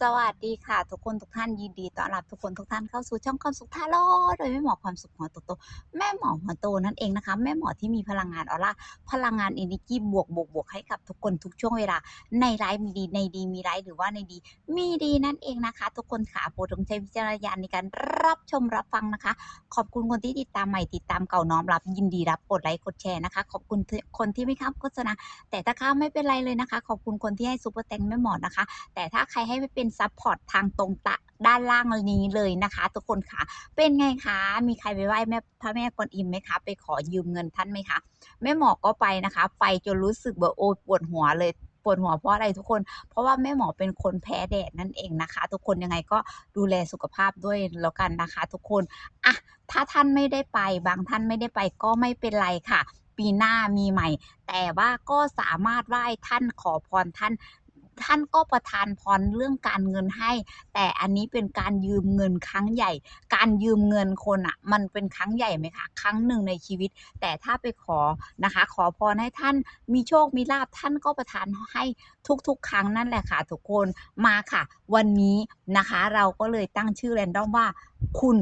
สวัสดีค่ะ ทุกคนทุกท่านยินดีต้อนรับทุกคนทุกท่านเข้าสู่ช่องความสุขท่าโลโดยแม่หมอความสุขหัวโตโตแม่หมอหัวโตนั่นเองนะคะ แม่หมอที่มีพลังงานออร่าพลังงานเอเนจีบวกบวกบวกให้กับทุกคนทุกช่วงเวลา ในไลฟ์มีดีในดีมีไลฟ์หรือว่าในดี มีดีนั่นเองนะคะ ทุกคนค่ะโปรดจงใช้วิจารณญาณในการรับชมรับฟังนะคะ ขอบคุณคนที่ติดตามใหม่ติดตามเก่าน้อมรับ ยินดีรับกดไลค์กดแชร์นะคะ ขอบคุณคนที่ไม่ข้ามโฆษณาแต่ถ้าข้ามไม่เป็นไรเลยนะคะ ขอบคุณคนที่ให้ซุปเปอร์แตงแม่หมอนะคะ แต่ถ้าใครให้ไปเป็นซัพพอร์ตทางตรงตะด้านล่างนี้เลยนะคะ ทุกคนค่ะ เป็นไงคะมีใครไปไหว้แม่พระแม่กวนอิมไหมคะไปขอยืมเงินท่านไหมคะแม่หมอก็ไปนะคะ ไปจนรู้สึกแบบโอ้ปวดหัวเลยปวดหัวเพราะอะไรทุกคน เพราะว่าแม่หมอเป็นคนแพ้แดดนั่นเองนะคะ ทุกคนยังไงก็ดูแลสุขภาพด้วยแล้วกันนะคะ ทุกคนอะถ้าท่านไม่ได้ไป บางท่านไม่ได้ไปก็ไม่เป็นไรค่ะ ปีหน้ามีใหม่ แต่ว่าก็สามารถไหว้ท่านขอพรท่าน ท่านก็ประทานพรเรื่องการเงินให้ แต่อันนี้เป็นการยืมเงินครั้งใหญ่ การยืมเงินคนอะมันเป็นครั้งใหญ่ไหมคะ ครั้งหนึ่งในชีวิต แต่ถ้าไปขอนะคะ ขอพรให้ท่านมีโชคมีลาภท่านก็ประทานให้ทุกๆ ครั้งนั่นแหละค่ะทุกคนมาค่ะ วันนี้นะคะ เราก็เลยตั้งชื่อแรนดอมว่าคุณ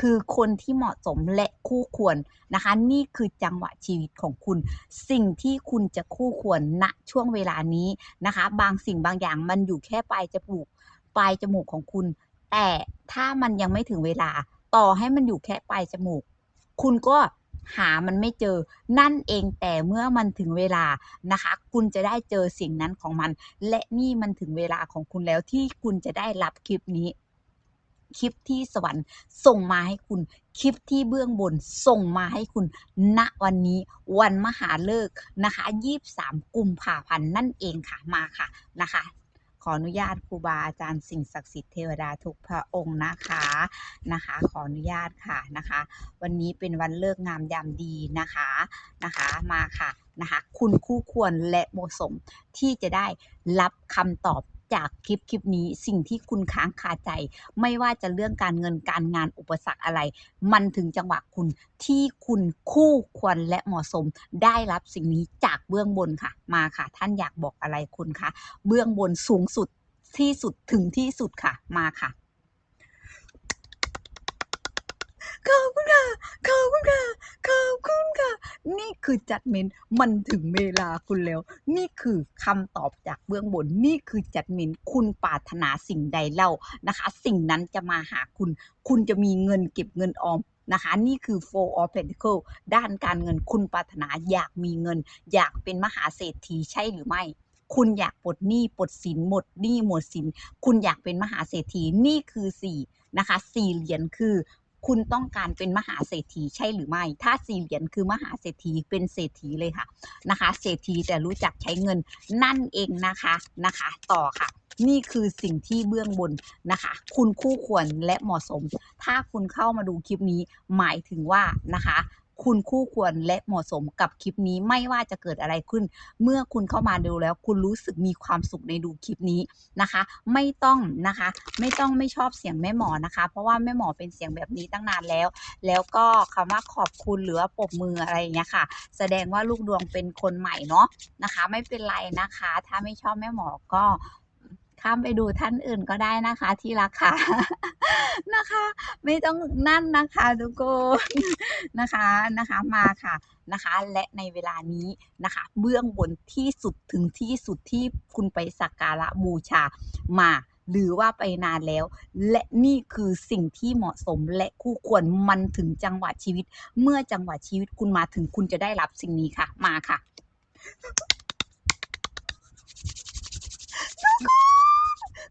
คือคนที่เหมาะสมและคู่ควรนะคะ นี่คือจังหวะชีวิตของคุณ สิ่งที่คุณจะคู่ควรณช่วงเวลานี้นะคะ บางสิ่งบางอย่างมันอยู่แค่ปลายจมูกปลายจมูกของคุณ แต่ถ้ามันยังไม่ถึงเวลา ต่อให้มันอยู่แค่ปลายจมูก คุณก็หามันไม่เจอ นั่นเองแต่เมื่อมันถึงเวลานะคะ คุณจะได้เจอสิ่งนั้นของมัน และนี่มันถึงเวลาของคุณแล้วที่คุณจะได้รับคลิปนี้ คลิปที่สวรรค์ส่งมาให้คุณ คลิปที่เบื้องบนส่งมาให้คุณ ณ วันนี้วันมหาฤกษ์นะคะ23กุมภาพันธ์นั่นเองค่ะมาค่ะนะคะขออนุญาตครูบาอาจารย์สิ่งศักดิ์สิทธิ์เทวดาทุกพระองค์นะคะนะคะ ขออนุญาตค่ะนะคะ วันนี้เป็นวันเลิกงามยามดีนะคะนะคะมาค่ะนะคะ คุณคู่ควรและเหมาะสมที่จะได้รับคำตอบ จากคลิปคลิปนี้สิ่งที่คุณค้างคาใจ ไม่ว่าจะเรื่องการเงินการงานอุปสรรคอะไร มันถึงจังหวะคุณที่คุณคู่ควรและเหมาะสมได้รับสิ่งนี้จากเบื้องบนค่ะ มาค่ะ ท่านอยากบอกอะไรคุณคะเบื้องบนสูงสุดที่สุดถึงที่สุดค่ะ มาค่ะขอบคุณค่ะขอบคุณค่ะ คือจัดเมนต์มันถึงเวลาคุณแล้ว นี่คือคำตอบจากเบื้องบน นี่คือจัดเมนต์คุณปรารถนาสิ่งใดเล่านะคะ สิ่งนั้นจะมาหาคุณ คุณจะมีเงินเก็บเงินออมนะคะนี่คือ four of pentacle ด้านการเงินคุณปรารถนาอยากมีเงิน อยากเป็นมหาเศรษฐีใช่หรือไม่ คุณอยากปลดหนี้ปลดสินหมดหนี้หมดสิน คุณอยากเป็นมหาเศรษฐีนี่คือสี่นะคะสี่เหรียญคือ คุณต้องการเป็นมหาเศรษฐีใช่หรือไม่ ถ้าสี่เหรียญคือมหาเศรษฐีเป็นเศรษฐีเลยค่ะนะคะ เศรษฐีแต่รู้จักใช้เงินนั่นเองนะคะนะคะ ต่อค่ะนี่คือสิ่งที่เบื้องบนนะคะ คุณคู่ควรและเหมาะสม ถ้าคุณเข้ามาดูคลิปนี้หมายถึงว่านะคะ คุณคู่ควรและเหมาะสมกับคลิปนี้ไม่ว่าจะเกิดอะไรขึ้น เมื่อคุณเข้ามาดูแล้ว คุณรู้สึกมีความสุขในดูคลิปนี้นะคะ ไม่ต้องนะคะ ไม่ต้องไม่ชอบเสียงแม่หมอนะคะ เพราะว่าแม่หมอเป็นเสียงแบบนี้ตั้งนานแล้ว แล้วก็คำว่าขอบคุณหรือว่าปรบมืออะไรอย่างเงี้ยค่ะ แสดงว่าลูกดวงเป็นคนใหม่เนาะนะคะ ไม่เป็นไรนะคะ ถ้าไม่ชอบแม่หมอก็ ข้ามไปดูท่านอื่นก็ได้นะคะ ที่รักค่ะนะคะ ไม่ต้องนั่นนะคะทุกคนนะคะนะคะมาค่ะนะคะ และในเวลานี้นะคะ เบื้องบนที่สุดถึงที่สุดที่คุณไปสักการะบูชามาหรือว่าไปนานแล้ว และนี่คือสิ่งที่เหมาะสมและคู่ควรมันถึงจังหวะชีวิต เมื่อจังหวะชีวิตคุณมาถึงคุณจะได้รับสิ่งนี้ค่ะ มาค่ะ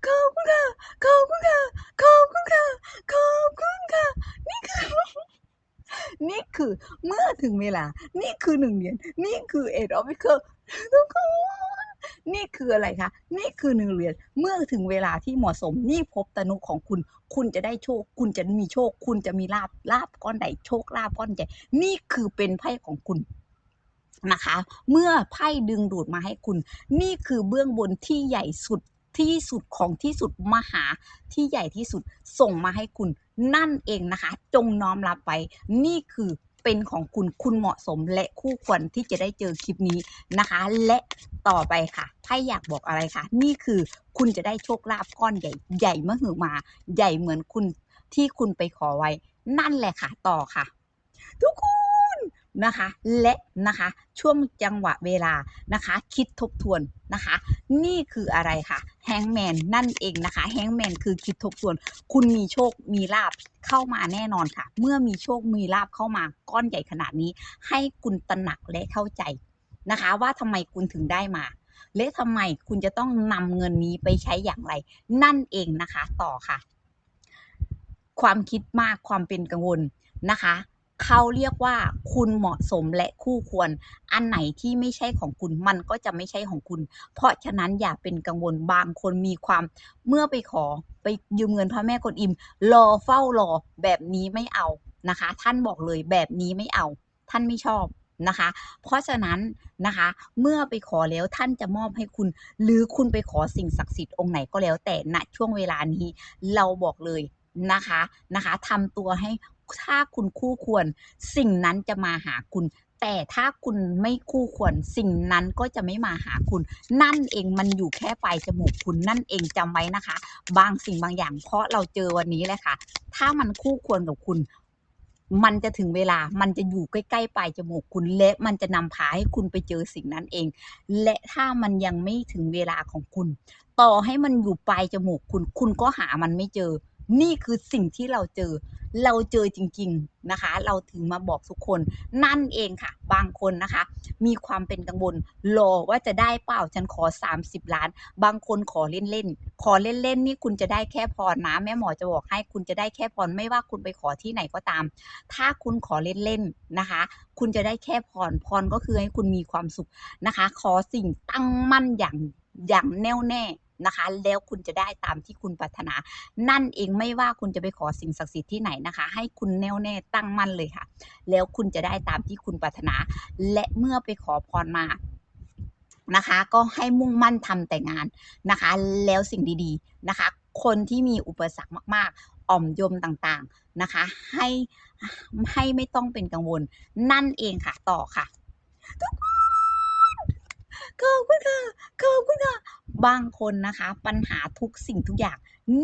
ขอบคุณค่ะ ขอบคุณค่ะ ขอบคุณค่ะ ขอบคุณค่ะ นี่คือ นี่คือเมื่อถึงเวลา นี่คือหนึ่งเหรียญนี่คือเอ็ดออฟฟิเคิลทุกคนนี่คืออะไรคะ นี่คือหนึ่งเหรียญ เมื่อถึงเวลาที่เหมาะสม นี่พบตนุของคุณ คุณจะได้โชค คุณจะมีโชค คุณจะมีลาบ ลาบก้อนใดโชคลาบก้อนใหญ่ นี่คือเป็นไพ่ของคุณนะคะ เมื่อไพ่ดึงดูดมาให้คุณ นี่คือเบื้องบนที่ใหญ่สุด ที่สุดของที่สุดมหาที่ใหญ่ที่สุดส่งมาให้คุณนั่นเองนะคะ จงน้อมรับไปนี่คือเป็นของคุณคุณเหมาะสมและคู่ควรที่จะได้เจอคลิปนี้นะคะ และต่อไปค่ะไพ่อยากบอกอะไรคะนี่คือคุณจะได้โชคลาภก้อนใหญ่ใหญ่มหึมา ใหญ่เหมือนคุณที่คุณไปขอไว้ นั่นแหละค่ะต่อค่ะ ทุกคนนะคะ และนะคะช่วงจังหวะเวลานะคะ คิดทบทวนนะคะ นี่คืออะไรคะ แฮงแมนนั่นเองนะคะแฮงแมนคือคิดทบทวน คุณมีโชคมีลาบเข้ามาแน่นอนค่ะ เมื่อมีโชคมีลาบเข้ามาก้อนใหญ่ขนาดนี้ ให้คุณตระหนักและเข้าใจนะคะ ว่าทำไมคุณถึงได้มา และทำไมคุณจะต้องนำเงินนี้ไปใช้อย่างไร นั่นเองนะคะต่อค่ะ ความคิดมากความเป็นกังวลนะคะ เขาเรียกว่าคุณเหมาะสมและคู่ควร อันไหนที่ไม่ใช่ของคุณมันก็จะไม่ใช่ของคุณ เพราะฉะนั้นอย่าเป็นกังวลบางคนมีความเมื่อไปขอไปยืมเงินพระแม่กวนอิม รอเฝ้ารอแบบนี้ไม่เอานะคะ ท่านบอกเลยแบบนี้ไม่เอา ท่านไม่ชอบนะคะ เพราะฉะนั้นนะคะ เมื่อไปขอแล้วท่านจะมอบให้คุณ หรือคุณไปขอสิ่งศักดิ์สิทธิ์องค์ไหนก็แล้วแต่ณช่วงเวลานี้เราบอกเลยนะคะนะคะทำตัวให้ ถ้าคุณคู่ควร สิ่งนั้นจะมาหาคุณ แต่ถ้าคุณไม่คู่ควร สิ่งนั้นก็จะไม่มาหาคุณ นั่นเองมันอยู่แค่ปลายจมูกคุณนั่นเองจำไว้นะคะ บางสิ่งบางอย่างเพราะเราเจอวันนี้แหละค่ะ ถ้ามันคู่ควรกับคุณมันจะถึงเวลา มันจะอยู่ใกล้ ๆ ปลายจมูกคุณและมันจะนำพาให้คุณไปเจอสิ่งนั้นเอง และถ้ามันยังไม่ถึงเวลาของคุณ ต่อให้มันอยู่ปลายจมูกคุณ คุณก็หามันไม่เจอ นี่คือสิ่งที่เราเจอ เราเจอจริง ๆนะคะ เราถึงมาบอกทุกคน นั่นเองค่ะ บางคนนะคะ มีความเป็นกังวลรอว่าจะได้เปล่าฉันขอ 30 ล้าน บางคนขอเล่นๆขอเล่นๆนี่คุณจะได้แค่พรนะแม่หมอจะบอกให้คุณจะได้แค่พรไม่ว่าคุณไปขอที่ไหนก็ตาม ถ้าคุณขอเล่นๆนะคะ คุณจะได้แค่พรพรก็คือให้คุณมีความสุขนะคะ ขอสิ่งตั้งมั่นอย่างอย่างแน่วแน่ นะคะ แล้วคุณจะได้ตามที่คุณปรารถนา นั่นเองไม่ว่าคุณจะไปขอสิ่งศักดิ์สิทธิ์ที่ไหนนะคะ ให้คุณแน่วแน่ตั้งมั่นเลยค่ะ แล้วคุณจะได้ตามที่คุณปรารถนา และเมื่อไปขอพรมานะคะ ก็ให้มุ่งมั่นทำแต่งานนะคะ แล้วสิ่งดีๆนะคะ คนที่มีอุปสรรคมากๆ อ่อมโยมต่างๆนะคะ ให้ให้ไม่ต้องเป็นกังวลนั่นเองค่ะต่อค่ะทุกคน ขอบคุณค่ะขอบคุณค่ะบางคนนะคะ ปัญหาทุกสิ่งทุกอย่าง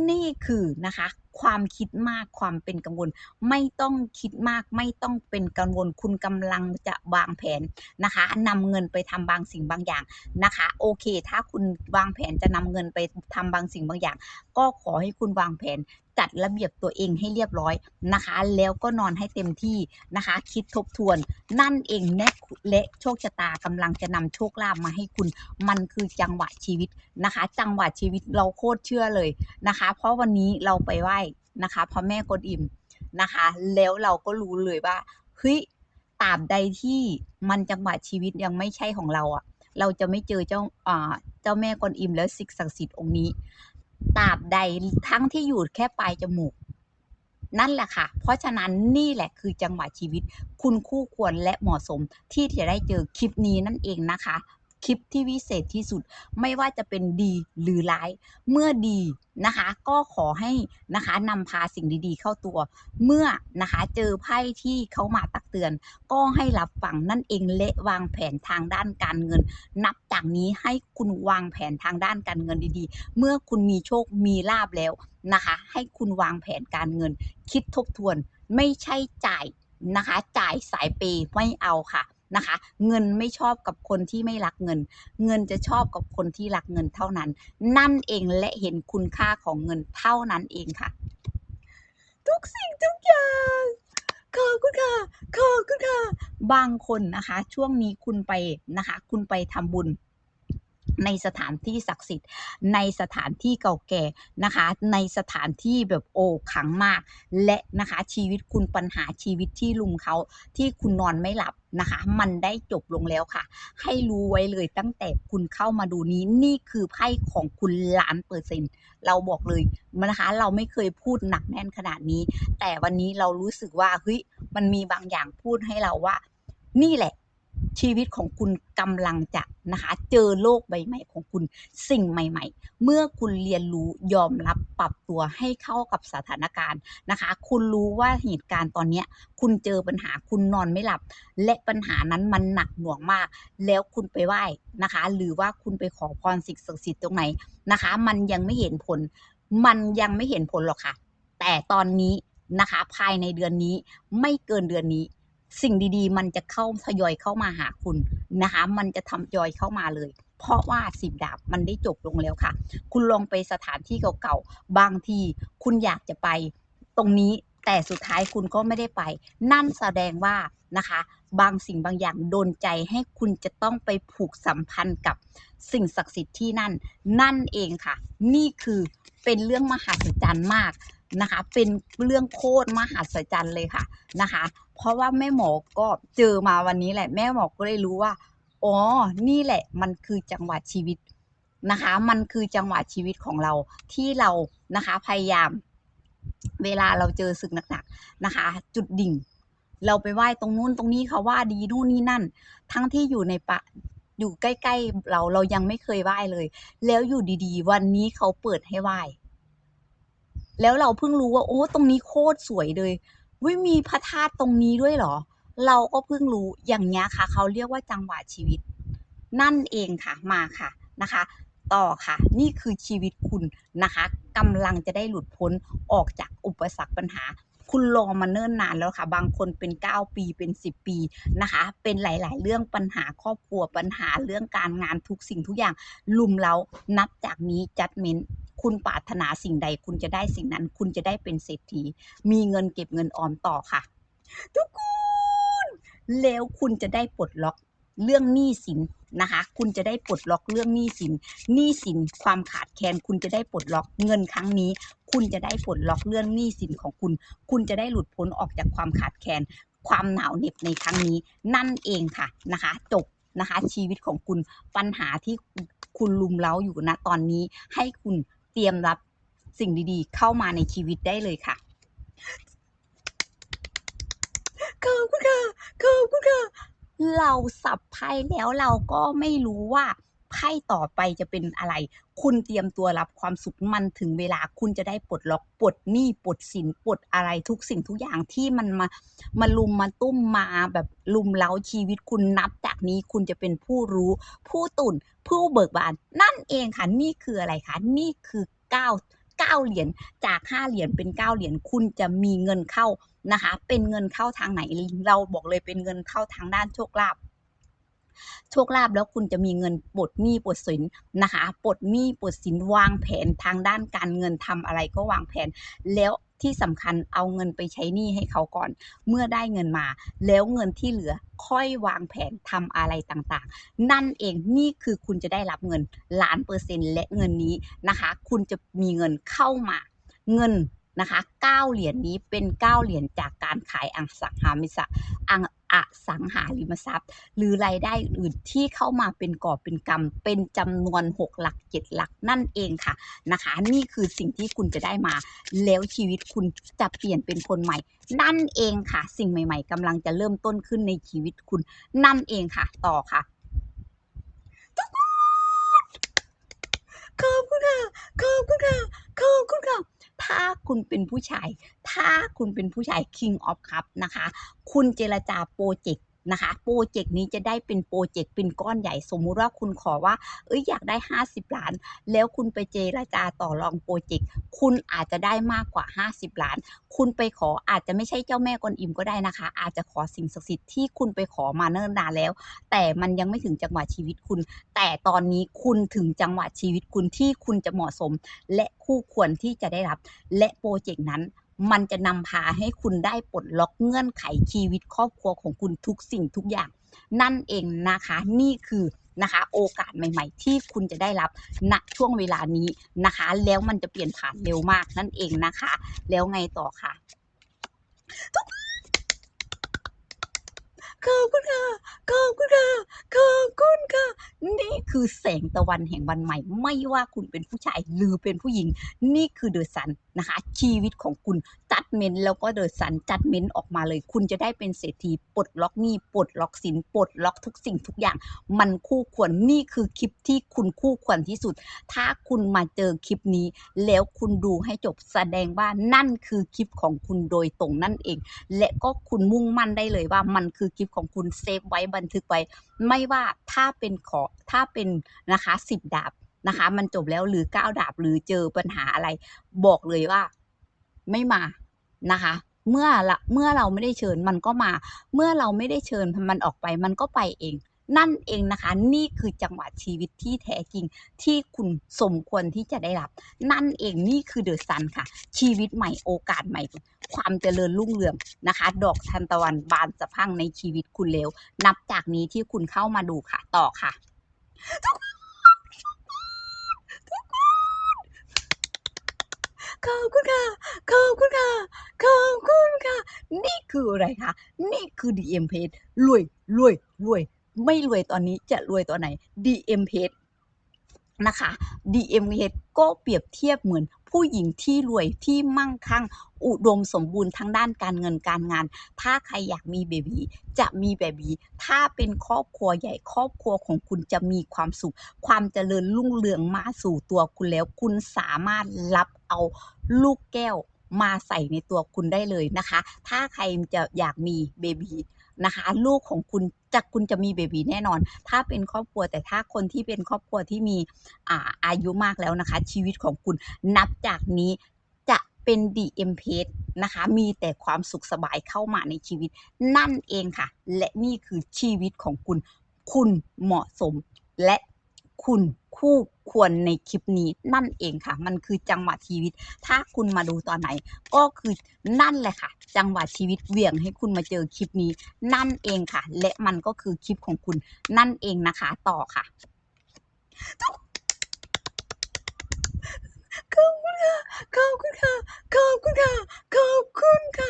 นี่คือนะคะ ความคิดมากความเป็นกังวล ไม่ต้องคิดมากไม่ต้องเป็นกังวล คุณกำลังจะวางแผนนะคะนำเงินไปทำบางสิ่งบางอย่างนะคะ โอเค ถ้าคุณวางแผนจะนำเงินไปทำบางสิ่งบางอย่าง ก็ขอให้คุณวางแผนจัดระเบียบตัวเองให้เรียบร้อยนะคะ แล้วก็นอนให้เต็มที่นะคะ คิดทบทวน นั่นเองแน่และโชคชะตากำลังจะนำโชคลาภมาให้คุณ มันคือจังหวะชีวิตนะคะ จังหวะชีวิตเราโคตรเชื่อเลยนะคะ เพราะวันนี้เราไปไหว้ นะคะพระแม่กวนอิมนะคะ แล้วเราก็รู้เลยว่าเฮ้ยตราบใดที่มันจังหวะชีวิตยังไม่ใช่ของเราอะ่ะ เราจะไม่เจอเจ้าอ่าเจ้าแม่กวนอิมและสิ่งศักดิ์สิทธิ์องค์นี้ตราบใดทั้งที่อยู่แค่ปลายจมูก นั่นแหละค่ะ เพราะฉะนั้นนี่แหละคือจังหวะชีวิต คุณคู่ควรและเหมาะสมที่จะได้เจอคลิปนี้นั่นเองนะคะ คลิปที่วิเศษที่สุด ไม่ว่าจะเป็นดีหรือร้าย เมื่อดีนะคะ ก็ขอให้นะคะนำพาสิ่งดีๆ เข้าตัว เมื่อนะคะเจอไพ่ที่เขามาตักเตือน ก็ให้รับฟังนั่นเองและวางแผนทางด้านการเงิน นับจากนี้ให้คุณวางแผนทางด้านการเงินดีๆ เมื่อคุณมีโชคมีลาบแล้วนะคะ ให้คุณวางแผนการเงิน คิดทบทวนไม่ใช่จ่ายนะคะ จ่ายสายเปไม่เอาค่ะ นะคะ เงินไม่ชอบกับคนที่ไม่รักเงิน เงินจะชอบกับคนที่รักเงินเท่านั้น นั่นเองและเห็นคุณค่าของเงินเท่านั้นเองค่ะ ทุกสิ่งทุกอย่างขอบคุณค่ะขอบคุณค่ะบางคนนะคะ ช่วงนี้คุณไปนะคะ คุณไปทำบุญในสถานที่ศักดิ์สิทธิ์ ในสถานที่เก่าแก่นะคะ ในสถานที่แบบโอ้ขังมาก และนะคะชีวิตคุณปัญหาชีวิตที่ลุมเขาที่คุณนอนไม่หลับ นะคะ มันได้จบลงแล้วค่ะ ให้รู้ไว้เลยตั้งแต่คุณเข้ามาดูนี้นี่คือไพ่ของคุณล้านเปอร์เซ็นต์เราบอกเลยนะคะ เราไม่เคยพูดหนักแน่นขนาดนี้ แต่วันนี้เรารู้สึกว่าเฮ้ยมันมีบางอย่างพูดให้เราว่า นี่แหละ ชีวิตของคุณกำลังจะนะคะ เจอโลกใบใหม่ของคุณสิ่งใหม่ ๆ เมื่อคุณเรียนรู้ยอมรับปรับตัวให้เข้ากับสถานการณ์นะคะ คุณรู้ว่าเหตุการณ์ตอนเนี้คุณเจอปัญหาคุณนอนไม่หลับ และปัญหานั้นมันหนักหน่วงมาก แล้วคุณไปไหว้นะคะ หรือว่าคุณไปขอพรสิ่งศักดิ์สิทธิ์ตรงไหนนะคะ มันยังไม่เห็นผล มันยังไม่เห็นผลหรอกค่ะ แต่ตอนนี้นะคะ ภายในเดือนนี้ไม่เกินเดือนนี้ สิ่งดีๆ มันจะเข้าทยอยเข้ามาหาคุณนะคะ มันจะทำยอยเข้ามาเลย เพราะว่าสิบดาบมันได้จบลงแล้วค่ะ คุณลองไปสถานที่เก่าๆ บางทีคุณอยากจะไปตรงนี้แต่สุดท้ายคุณก็ไม่ได้ไป นั่นแสดงว่านะคะ บางสิ่งบางอย่างโดนใจให้คุณจะต้องไปผูกสัมพันธ์กับสิ่งศักดิ์สิทธิ์ที่นั่น นั่นเองค่ะ นี่คือเป็นเรื่องมหัศจรรย์มากนะคะ เป็นเรื่องโคตรมหัศจรรย์เลยค่ะนะคะ เพราะว่าแม่หมอก็เจอมาวันนี้แหละ แม่หมอก็เลยรู้ว่า อ๋อ นี่แหละ มันคือจังหวะชีวิตนะคะ มันคือจังหวะชีวิตของเราที่เรานะคะพยายาม เวลาเราเจอศึกหนักๆนะคะ จุดดิ่ง เราไปไหว้ตรงนู้นตรงนี้เขาว่าดีนู่นนี่นั่น ทั้งที่อยู่ในปะอยู่ใกล้ๆเราเรายังไม่เคยไหว้เลย แล้วอยู่ดีๆ วันนี้เขาเปิดให้ไหว้แล้วเราเพิ่งรู้ว่าโอ้ตรงนี้โคตรสวยเลย วิมีพระธาตุตรงนี้ด้วยเหรอ เราก็เพิ่งรู้อย่างเงี้ค่ะ เขาเรียกว่าจังหวะชีวิต นั่นเองค่ะมาค่ะนะคะ ต่อค่ะ นี่คือชีวิตคุณนะคะกำลังจะได้หลุดพ้นออกจากอุปสรรคปัญหาคุณรอมาเนิ่นนานแล้วค่ะ บางคนเป็น 9 ปีเป็น 10 ปีนะคะ เป็นหลาย ๆ เรื่องปัญหาครอบครัวปัญหาเรื่องการงานทุกสิ่งทุกอย่างลุมเรานับจากนี้จัดเม้น คุณปรารถนาสิ่งใด คุณจะได้สิ่งนั้น คุณจะได้เป็นเศรษฐี มีเงินเก็บเงินออมต่อค่ะ ทุกคนแล้วคุณจะได้ปลดล็อกเรื่องหนี้สินนะคะ คุณจะได้ปลดล็อกเรื่องหนี้สินหนี้สินความขาดแคลนคุณจะได้ปลดล็อกเงินครั้งนี้ คุณจะได้ปลดล็อกเรื่องหนี้สินของคุณ คุณจะได้หลุดพ้นออกจากความขาดแคลนความหนาวเหน็บในครั้งนี้ นั่นเองค่ะนะคะ จบนะคะ ชีวิตของคุณปัญหาที่คุณลุมเล้าอยู่ณตอนนี้ให้คุณ เตรียมรับสิ่งดีๆ เข้ามาในชีวิตได้เลยค่ะขอบคุณค่ะขอบคุณค่ะเราสับไพ่แล้วเราก็ไม่รู้ว่า ไพ่ต่อไปจะเป็นอะไร คุณเตรียมตัวรับความสุขมันถึงเวลาคุณจะได้ปลดล็อกปลดหนี้ปลดสินปลดอะไรทุกสิ่งทุกอย่างที่มันมามาลุมมาตุ้มมาแบบลุมเล้าชีวิตคุณนับจากนี้คุณจะเป็นผู้รู้ ผู้ตุนผู้เบิกบาน นั่นเองค่ะนี่คืออะไรคะนี่คือเก้าเก้าเหรียญจากห้าเหรียญเป็นเก้าเหรียญคุณจะมีเงินเข้านะคะ เป็นเงินเข้าทางไหนเราบอกเลยเป็นเงินเข้าทางด้านโชคลาภ โชคลาภแล้วคุณจะมีเงินปลดหนี้ปลดสินนะคะปลดหนี้ปลดสินวางแผนทางด้านการเงินทำอะไรก็วางแผนแล้วที่สำคัญเอาเงินไปใช้หนี้ให้เขาก่อน เมื่อได้เงินมา แล้วเงินที่เหลือค่อยวางแผนทำอะไรต่างๆ นั่นเองนี่คือคุณจะได้รับเงินล้านเปอร์เซ็นต์และเงินนี้นะคะ คุณจะมีเงินเข้ามา เงิน นะคะ9เหรียญนี้เป็น 9 เหรียญจากการขายอสังหาริมทรัพย์อังอสังหาริมทรัพย์ หรือรายได้อื่นที่เข้ามาเป็นก่อเป็นกำเป็นจำนวน 6 หลัก 7 หลักนั่นเองค่ะนะคะ นี่คือสิ่งที่คุณจะได้มา แล้วชีวิตคุณจะเปลี่ยนเป็นคนใหม่ นั่นเองค่ะ สิ่งใหม่ ๆกำลังจะเริ่มต้นขึ้นในชีวิตคุณนั่นเองค่ะ ต่อค่ะขอบคุณค่ะขอบคุณค่ะขอบคุณค่ะ ถ้าคุณเป็นผู้ชาย ถ้าคุณเป็นผู้ชาย King of Cup นะคะ คุณเจรจาโปรเจกต์ นะคะโปรเจกต์นี้จะได้เป็นโปรเจกต์เป็นก้อนใหญ่สมมุติว่าคุณขอว่าเอ้ยอยากได้ 50 ล้าน แล้วคุณไปเจรจาต่อรองโปรเจกต์คุณอาจจะได้มากกว่า 50 ล้าน คุณไปขออาจจะไม่ใช่เจ้าแม่กวนอิมก็ได้นะคะ อาจจะขอสิ่งศักดิ์สิทธิ์ที่คุณไปขอมาเนิ่นนานแล้ว แต่มันยังไม่ถึงจังหวะชีวิตคุณ แต่ตอนนี้คุณถึงจังหวะชีวิตคุณที่คุณจะเหมาะสม และคู่ควรที่จะได้รับ และโปรเจกต์นั้น มันจะนำพาให้คุณได้ปลดล็อกเงื่อนไขชีวิตครอบครัวของคุณทุกสิ่งทุกอย่าง นั่นเองนะคะนี่คือนะคะ โอกาสใหม่ๆ ที่คุณจะได้รับณช่วงเวลานี้นะคะ แล้วมันจะเปลี่ยนผ่านเร็วมากนั่นเองนะคะ แล้วไงต่อค่ะทุกขอบคุณค่ะขอบคุณค่ะขอบคุณค่ะ นี่คือแสงตะวันแห่งวันใหม่ ไม่ว่าคุณเป็นผู้ชายหรือเป็นผู้หญิง นี่คือเดอะซัน นะคะ ชีวิตของคุณจัดเมนแล้วก็เดอะสันจัดเมนออกมาเลย คุณจะได้เป็นเศรษฐีปลดล็อกหนี้ปลดล็อกสินปลดล็อกทุกสิ่งทุกอย่าง มันคู่ควรนี่คือคลิปที่คุณคู่ควรที่สุด ถ้าคุณมาเจอคลิปนี้ แล้วคุณดูให้จบแสดงว่านั่นคือคลิปของคุณโดยตรงนั่นเอง และก็คุณมุ่งมั่นได้เลยว่ามันคือคลิปของคุณเซฟไว้บันทึกไว้ ไม่ว่าถ้าเป็นขอถ้าเป็นนะคะสิบดาบ นะคะ มันจบแล้วหรือก้าวดาบหรือเจอปัญหาอะไร บอกเลยว่าไม่มานะคะ เมื่อละเมื่อเราไม่ได้เชิญมันก็มา เมื่อเราไม่ได้เชิญมันออกไป มันก็ไปเอง นั่นเองนะคะ นี่คือจังหวะชีวิตที่แท้จริง ที่คุณสมควรที่จะได้รับ นั่นเองนี่คือเดอะซันค่ะ ชีวิตใหม่โอกาสใหม่ความเจริญรุ่งเรืองนะคะ ดอกทันตะวันบานสะพั่งในชีวิตคุณแล้ว นับจากนี้ที่คุณเข้ามาดูค่ะ ต่อค่ะ ขอบคุณค่ะ ขอบคุณค่ะ ขอบคุณค่ะ นี่คืออะไรคะ นี่คือ DM Page รวย รวย รวย ไม่รวยตอนนี้จะรวยตอนไหน DM Page นะคะ DM Page ก็เปรียบเทียบเหมือนผู้หญิงที่รวยที่มั่งคั่ง อุดมสมบูรณ์ทั้งด้านการเงินการงาน ถ้าใครอยากมีเบบีจะมีเบบีถ้าเป็นครอบครัวใหญ่ครอบครัวของคุณจะมีความสุข ความเจริญรุ่งเรืองมาสู่ตัวคุณแล้ว คุณสามารถรับเอา ลูกแก้วมาใส่ในตัวคุณได้เลยนะคะ ถ้าใครจะอยากมีเบบีนะคะลูกของคุณจะคุณจะมีเบบีแน่นอน ถ้าเป็นครอบครัวแต่ถ้าคนที่เป็นครอบครัวที่มีอ่าอายุมากแล้วนะคะ ชีวิตของคุณนับจากนี้จะเป็น DM page นะคะ มีแต่ความสุขสบายเข้ามาในชีวิต นั่นเองค่ะ และนี่คือชีวิตของคุณ คุณเหมาะสมและ คุณคู่ควรในคลิปนี้นั่นเองค่ะ มันคือจังหวะชีวิต ถ้าคุณมาดูตอนไหน ก็คือนั่นแหละค่ะ จังหวะชีวิตเวี่ยงให้คุณมาเจอคลิปนี้ นั่นเองค่ะ และมันก็คือคลิปของคุณนั่นเองนะคะ ต่อค่ะ ขอบคุณค่ะ ขอบคุณค่ะ ขอบคุณค่ะ ขอบคุณค่ะ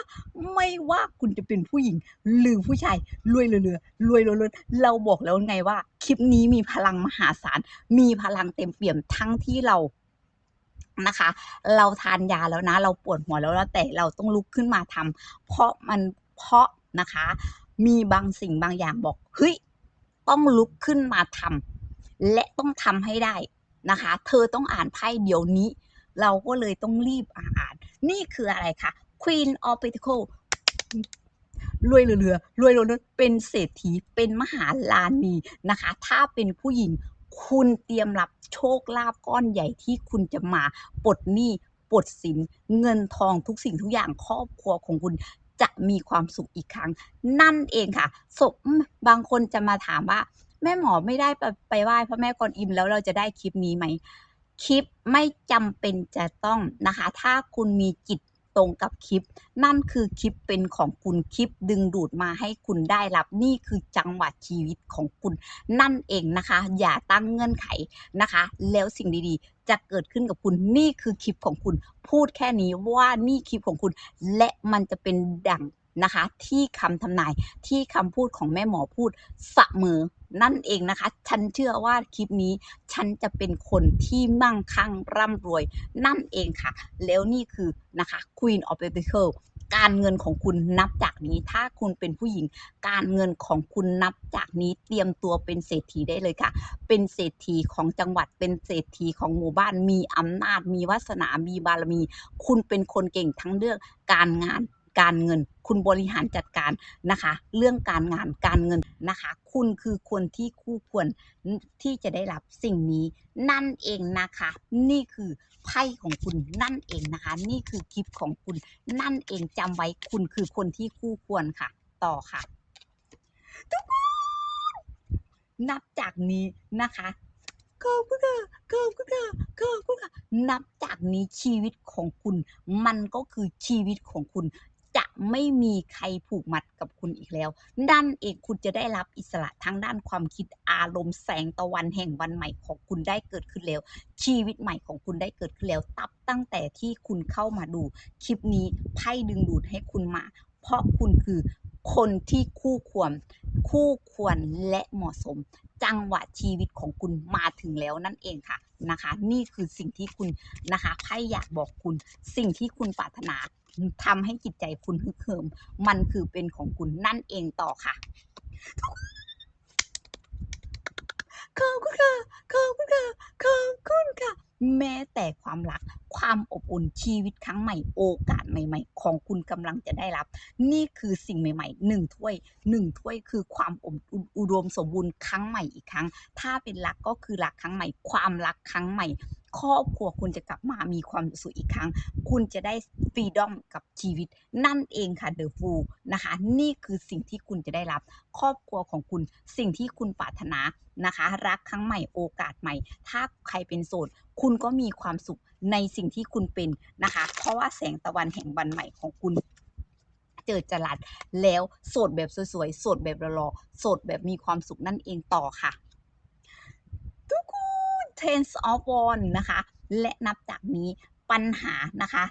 ไม่ว่าคุณจะเป็นผู้หญิง หรือผู้ชาย รวยเรือรวยเรือเราบอกแล้วไงว่า คลิปนี้มีพลังมหาศาล มีพลังเต็มเปี่ยมทั้งที่เรานะคะ เราทานยาแล้วนะ เราปวดหัวแล้วแต่เราต้องลุกขึ้นมาทำเพราะมันเพราะนะคะ มีบางสิ่งบางอย่างบอก เฮ้ย ต้องลุกขึ้นมาทำและต้องทำให้ได้นะคะ เธอต้องอ่านไพ่เดี๋ยวนี้ เราก็เลยต้องรีบอ่าน นี่คืออะไรคะ Queen of Pentacle รวยเรือๆรวยเรือๆเป็นเศรษฐีเป็นมหาลานีนะคะ ถ้าเป็นผู้หญิงคุณเตรียมรับโชคลาภก้อนใหญ่ที่คุณจะมาปลดหนี้ปลดสินเงินทองทุกสิ่งทุกอย่างครอบครัวของคุณจะมีความสุขอีกครั้ง นั่นเองค่ะศพบางคนจะมาถามว่า แม่หมอไม่ได้ไปไปไหว้พระแม่กวนอิมแล้วเราจะได้คลิปนี้ไหม คลิปไม่จำเป็นจะต้องนะคะ ถ้าคุณมีจิตตรงกับคลิป นั่นคือคลิปเป็นของคุณคลิปดึงดูดมาให้คุณได้รับนี่คือจังหวะชีวิตของคุณ นั่นเองนะคะ อย่าตั้งเงื่อนไขนะคะ แล้วสิ่งดีๆ จะเกิดขึ้นกับคุณนี่คือคลิปของคุณ พูดแค่นี้ว่านี่คลิปของคุณ และมันจะเป็นดังนะคะ ที่คำทำนายที่คำพูดของแม่หมอพูดเสมอ นั่นเองนะคะ ฉันเชื่อว่าคลิปนี้ฉันจะเป็นคนที่มั่งคั่งร่ำรวยนั่นเองค่ะ แล้วนี่คือนะคะ Queen of Pentacles การเงินของคุณนับจากนี้ ถ้าคุณเป็นผู้หญิง การเงินของคุณนับจากนี้เตรียมตัวเป็นเศรษฐีได้เลยค่ะ เป็นเศรษฐีของจังหวัดเป็นเศรษฐีของหมู่บ้านมีอำนาจ มีวาสนา มีบารมี คุณเป็นคนเก่งทั้งเรื่องการงาน การเงิน คุณบริหารจัดการนะคะ เรื่องการงานการเงินนะคะ คุณคือคนที่คู่ควรที่จะได้รับสิ่งนี้นั่นเองนะคะ นี่คือไพ่ของคุณนั่นเองนะคะ นี่คือกิฟต์ของคุณนั่นเองจำไว้คุณคือคนที่คู่ควรค่ะ ต่อค่ะทุกคนนับจากนี้นะคะขอบคุณค่ะขอบคุณค่ะขอบคุณค่ะนับจากนี้ชีวิตของคุณ มันก็คือชีวิตของคุณ จะไม่มีใครผูกมัดกับคุณอีกแล้วนั่นเองคุณจะได้รับอิสระทางด้านความคิดอารมณ์แสงตะวันแห่งวันใหม่ของคุณได้เกิดขึ้นแล้ว ชีวิตใหม่ของคุณได้เกิดขึ้นแล้วตับตั้งแต่ที่คุณเข้ามาดู คลิปนี้ไพ่ดึงดูดให้คุณมา เพราะคุณคือคนที่คู่ควร คู่ควรและเหมาะสม จังหวะชีวิตของคุณมาถึงแล้วนั่นเองค่ะนะคะ นี่คือสิ่งที่คุณนะคะไพ่อยากบอกคุณ สิ่งที่คุณปรารถนา ทำให้จิตใจคุณฮึกเหิม มันคือเป็นของคุณนั่นเองต่อค่ะขอบคุณค่ะขอบคุณค่ะขอบคุณค่ะ แม้แต่ความรัก ความอบอุ่นชีวิตครั้งใหม่โอกาสใหม่ ๆ ของคุณกำลังจะได้รับ นี่คือสิ่งใหม่ๆหนึ่งถ้วยหนึ่งถ้วยคือความอบอุ่นอุดมสมบูรณ์ครั้งใหม่อีกครั้ง ถ้าเป็นรักก็คือรักครั้งใหม่ ความรักครั้งใหม่ ครอบครัวคุณจะกลับมามีความสุขอีกครั้ง คุณจะได้ฟรีดอมกับชีวิต นั่นเองค่ะเดอะฟูนะคะ นี่คือสิ่งที่คุณจะได้รับ ครอบครัวของคุณสิ่งที่คุณปรารถนานะคะ รักครั้งใหม่โอกาสใหม่ ถ้าใครเป็นโสดคุณก็มีความสุขในสิ่งที่คุณเป็นนะคะ เพราะว่าแสงตะวันแห่งวันใหม่ของคุณเจอจรัสแล้วโสดแบบสวยๆโสดแบบหล่อๆโสดแบบมีความสุขนั่นเองต่อค่ะ tense of one นะคะ และนับจากนี้ปัญหานะคะ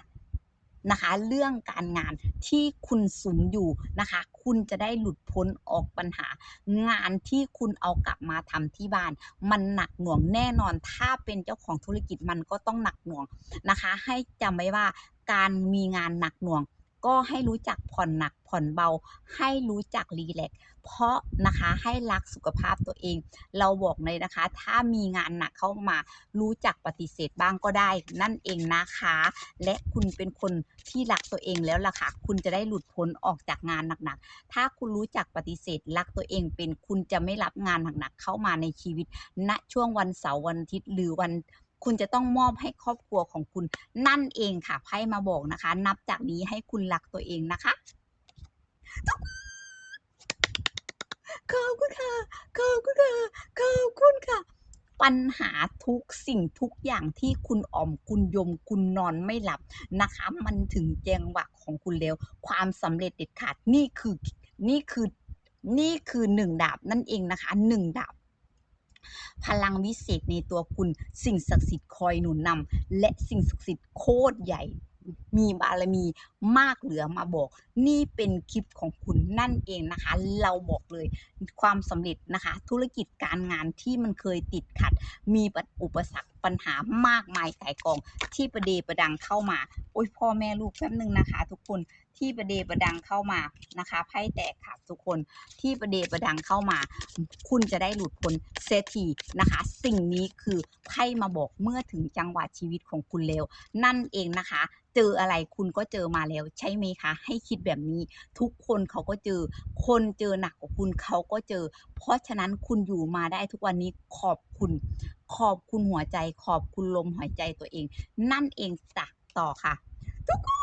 นะคะ เรื่องการงานที่คุณสุมอยู่นะคะ คุณจะได้หลุดพ้นออกปัญหา งานที่คุณเอากลับมาทำที่บ้าน มันหนักหน่วงแน่นอน ถ้าเป็นเจ้าของธุรกิจมันก็ต้องหนักหน่วงนะคะ ให้จำไว้ว่าการมีงานหนักหน่วง ก็ให้รู้จักผ่อนหนักผ่อนเบา ให้รู้จักรีแลกเพราะนะคะให้รักสุขภาพตัวเอง เราบอกเลยนะคะ ถ้ามีงานหนักเข้ามารู้จักปฏิเสธบ้างก็ได้ นั่นเองนะคะ และคุณเป็นคนที่รักตัวเองแล้วล่ะค่ะ คุณจะได้หลุดพ้นออกจากงานหนักๆ ถ้าคุณรู้จักปฏิเสธรักตัวเองเป็นคุณจะไม่รับงานหนักๆเข้ามาในชีวิตณช่วงวันเสาร์วันอาทิตย์หรือวัน คุณจะต้องมอบให้ครอบครัวของคุณนั่นเองค่ะไพ่มาบอกนะคะ นับจากนี้ให้คุณรักตัวเองนะคะขอบคุณค่ะขอบคุณค่ะขอบคุณค่ะ ปัญหาทุกสิ่งทุกอย่างที่คุณอ่อมคุณยมคุณนอนไม่หลับนะคะ มันถึงแจงหวะของคุณแล้ว ความสำเร็จเด็ดขาดนี่คือนี่คือนี่คือหนึ่งดาบนั่นเองนะคะหนึ่งดาบ พลังวิเศษในตัวคุณ สิ่งศักดิ์สิทธิ์คอยหนุนนำและสิ่งศักดิ์สิทธิ์โคตรใหญ่ มีบารมีมากเหลือมาบอก นี่เป็นคลิปของคุณนั่นเองนะคะ เราบอกเลยความสำเร็จนะคะ ธุรกิจการงานที่มันเคยติดขัด มีอุปสรรคปัญหามากมายไก่ายกองที่ประเดประดังเข้ามา โอ้ยพ่อแม่ลูกแป๊บนึงนะคะ ทุกคน ที่ประเดประดังเข้ามานะคะไพ่แตกค่ะทุกคนที่ประเดประดังเข้ามา คุณจะได้หลุดพ้นเซทีนะคะ สิ่งนี้คือไพ่มาบอกเมื่อถึงจังหวะชีวิตของคุณแล้ว นั่นเองนะคะ เจออะไรคุณก็เจอมาแล้วใช่ไหมคะ ให้คิดแบบนี้ ทุกคนเขาก็เจอ คนเจอหนักกว่าคุณเขาก็เจอ เพราะฉะนั้นคุณอยู่มาได้ทุกวันนี้ขอบคุณ ขอบคุณหัวใจ ขอบคุณลมหายใจตัวเอง นั่นเองจ้ะต่อค่ะ ทุกคน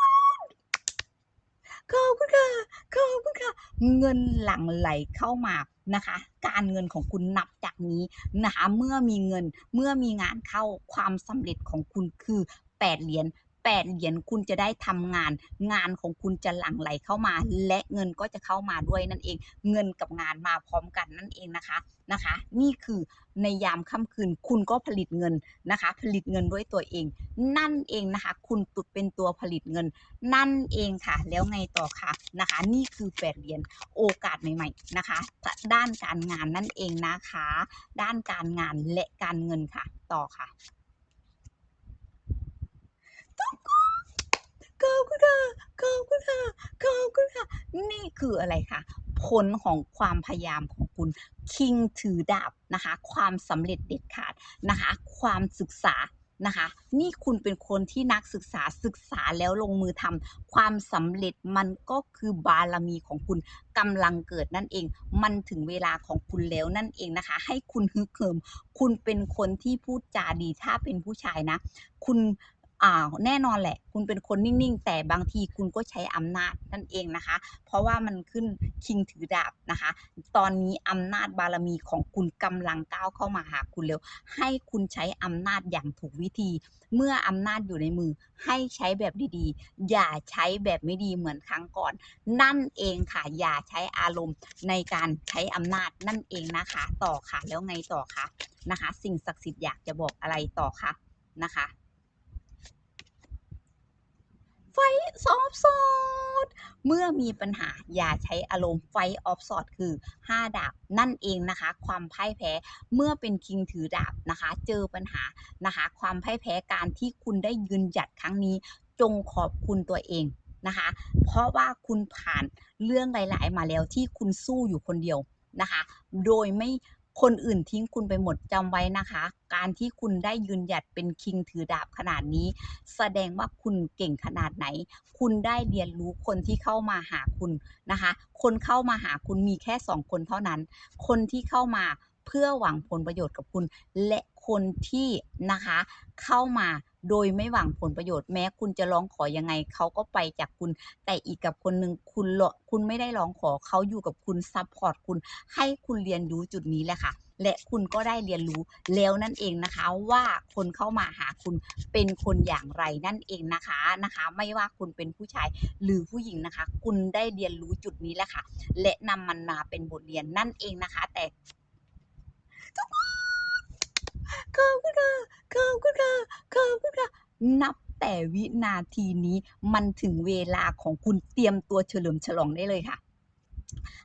ขอบคุณค่ะขอบคุณค่ะ เงินหลั่งไหลเข้ามานะคะ การเงินของคุณนับจากนี้นะคะ เมื่อมีเงินเมื่อมีงานเข้าความสำเร็จของคุณคือแปดเหรียญ แปดเหรียญคุณจะได้ทำงาน งานของคุณจะหลั่งไหลเข้ามา และเงินก็จะเข้ามาด้วยนั่นเอง เงินกับงานมาพร้อมกันนั่นเองนะคะนะคะ นี่คือในยามค่ำคืนคุณก็ผลิตเงินนะคะ ผลิตเงินด้วยตัวเอง นั่นเองนะคะ คุณตุดเป็นตัวผลิตเงิน นั่นเองค่ะ แล้วไงต่อคะนะคะ นี่คือแปดเหรียญโอกาสใหม่ ๆนะคะ ด้านการงานนั่นเองนะคะ ด้านการงานและการเงินค่ะ ต่อค่ะ ขอบคุณค่ะขอบคุณค่ะขอบคุณค่ะ นี่คืออะไรคะผลของความพยายามของคุณคิงถือดาบนะคะ ความสำเร็จเด็ดขาดนะคะ ความศึกษานะคะนี่คุณเป็นคนที่นักศึกษาศึกษาแล้วลงมือทำความสำเร็จมันก็คือบารมีของคุณกำลังเกิดนั่นเอง มันถึงเวลาของคุณแล้วนั่นเองนะคะ ให้คุณฮึกเหิม คุณเป็นคนที่พูดจาดีถ้าเป็นผู้ชายนะ คุณ อ่าแน่นอนแหละ คุณเป็นคนนิ่งๆ แต่บางทีคุณก็ใช้อำนาจนั่นเองนะคะ เพราะว่ามันขึ้นคิงถือดาบนะคะ ตอนนี้อำนาจบารมีของคุณกำลังก้าวเข้ามาหาคุณเร็วให้คุณใช้อำนาจอย่างถูกวิธี เมื่ออำนาจอยู่ในมือให้ใช้แบบดีๆ อย่าใช้แบบไม่ดีเหมือนครั้งก่อน นั่นเองค่ะ อย่าใช้อารมณ์ในการใช้อำนาจนั่นเองนะคะ ต่อค่ะ แล้วไงต่อคะนะคะ สิ่งศักดิ์สิทธิ์อยากจะบอกอะไรต่อคะนะคะ ไฟออฟสอดเมื่อมีปัญหาอย่าใช้อารมณ์ไฟออฟสอดคือ 5 ดาบนั่นเองนะคะ ความพ่ายแพ้เมื่อเป็นคิงถือดาบนะคะ เจอปัญหานะคะ ความพ่ายแพ้การที่คุณได้ยืนหยัดครั้งนี้ จงขอบคุณตัวเองนะคะ เพราะว่าคุณผ่านเรื่องหลาย ๆ มาแล้วที่คุณสู้อยู่คนเดียวนะคะ โดยไม่ คนอื่นทิ้งคุณไปหมดจำไว้นะคะ การที่คุณได้ยืนหยัดเป็นคิงถือดาบขนาดนี้ แสดงว่าคุณเก่งขนาดไหน คุณได้เรียนรู้คนที่เข้ามาหาคุณนะคะ คนเข้ามาหาคุณมีแค่สองคนเท่านั้น คนที่เข้ามาเพื่อหวังผลประโยชน์กับคุณ และคนที่นะคะเข้ามา โดยไม่หวังผลประโยชน์แม้คุณจะร้องขอยังไงเขาก็ไปจากคุณ แต่อีกกับคนหนึ่งคุณรคุณไม่ได้ร้องขอเขาอยู่กับคุณซัพพอร์ตคุณ ให้คุณเรียนรู้จุดนี้แหละค่ะ และคุณก็ได้เรียนรู้แล้วนั่นเองนะคะว่าคนเข้ามาหาคุณเป็นคนอย่างไรนั่นเองนะคะนะคะ ไม่ว่าคุณเป็นผู้ชายหรือผู้หญิงนะคะ คุณได้เรียนรู้จุดนี้แหละค่ะ และนำมันมาเป็นบทเรียนนั่นเองนะคะ แต่ทุกคน ขอบคุณค่ะขอบคุณค่ะขอบคุณค่ะนับแต่วินาทีนี้มันถึงเวลาของคุณเตรียมตัวเฉลิมฉลองได้เลยค่ะ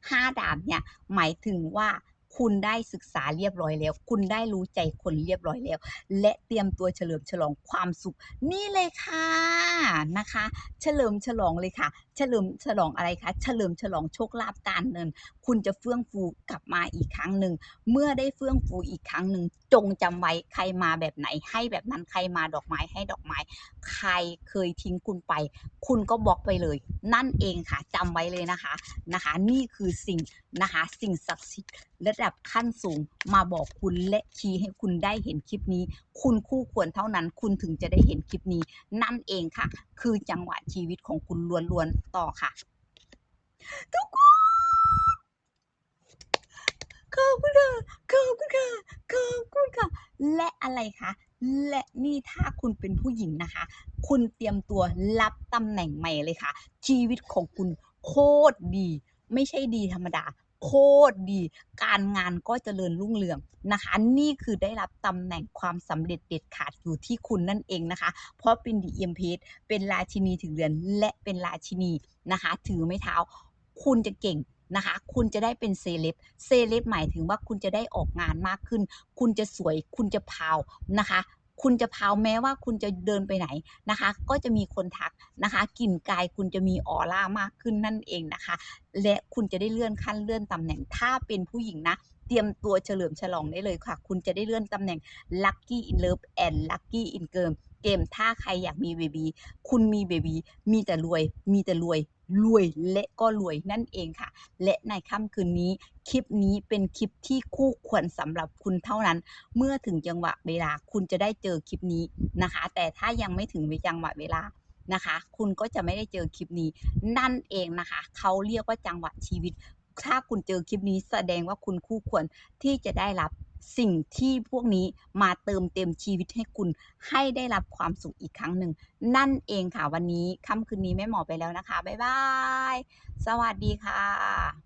ห้าดาบเนี่ยหมายถึงว่าคุณได้ศึกษาเรียบร้อยแล้ว คุณได้รู้ใจคนเรียบร้อยแล้ว และเตรียมตัวเฉลิมฉลองความสุข นี่เลยค่ะนะคะ เฉลิมฉลองเลยค่ะ เฉลิมฉลองอะไรคะเฉลิมฉลองโชคลาภการเงิน คุณจะเฟื่องฟูกลับมาอีกครั้งหนึ่งเมื่อได้เฟื่องฟูอีกครั้งหนึ่งจงจำไว้ใครมาแบบไหน ให้แบบนั้นใครมาดอกไม้ให้ดอกไม้ ใครเคยทิ้งคุณไป คุณก็บล็อกไปเลย นั่นเองค่ะจำไว้เลยนะคะนะคะ นี่คือสิ่งนะคะสิ่งศักดิ์สิทธิ์ระดับขั้นสูงมาบอกคุณและชี้ให้คุณได้เห็นคลิปนี้ คุณคู่ควรเท่านั้น คุณถึงจะได้เห็นคลิปนี้ นั่นเองค่ะ คือจังหวะชีวิตของคุณล้วนๆต่อค่ะ ทุกคนขอบคุณค่ะขอบคุณค่ะขอบคุณค่ะ และอะไรคะและนี่ถ้าคุณเป็นผู้หญิงนะคะ คุณเตรียมตัวรับตำแหน่งใหม่เลยค่ะ ชีวิตของคุณโคตรดี ไม่ใช่ดีธรรมดา โคตรดี การงานก็เจริญรุ่งเรืองนะคะ นี่คือได้รับตำแหน่งความสำเร็จเด็ดขาดอยู่ที่คุณนั่นเองนะคะ เพราะเป็นดีเอ็มเพเป็นราชินีถือเรือนและเป็นราชินีนะคะ ถือไม้เท้า คุณจะเก่งนะคะ คุณจะได้เป็นเซเลบ เซเลบหมายถึงว่าคุณจะได้ออกงานมากขึ้น คุณจะสวย คุณจะพาวนะคะ คุณจะพราวแม้ว่าคุณจะเดินไปไหนนะคะ ก็จะมีคนทักนะคะกลิ่นกายคุณจะมีออร่ามากขึ้นนั่นเองนะคะ และคุณจะได้เลื่อนขั้นเลื่อนตำแหน่งถ้าเป็นผู้หญิงนะเตรียมตัวเฉลิมฉลองได้เลยค่ะ คุณจะได้เลื่อนตำแหน่ง Lucky in Love and Lucky in Game เกมถ้าใครอยากมีเบบีคุณมีเบบีมีแต่รวย มีแต่รวยรวยและก็รวยนั่นเองค่ะ และในค่ำคืนนี้ คลิปนี้เป็นคลิปที่คู่ควรสำหรับคุณเท่านั้น เมื่อถึงจังหวะเวลาคุณจะได้เจอคลิปนี้นะคะ แต่ถ้ายังไม่ถึงจังหวะเวลานะคะ คุณก็จะไม่ได้เจอคลิปนี้ นั่นเองนะคะ เขาเรียกว่าจังหวะชีวิต ถ้าคุณเจอคลิปนี้แสดงว่าคุณคู่ควรที่จะได้รับ สิ่งที่พวกนี้มาเติมเต็มชีวิตให้คุณ ให้ได้รับความสุขอีกครั้งหนึ่ง นั่นเองค่ะวันนี้ค่ำคืนนี้แม่หมอไปแล้วนะคะ บ๊ายบาย สวัสดีค่ะ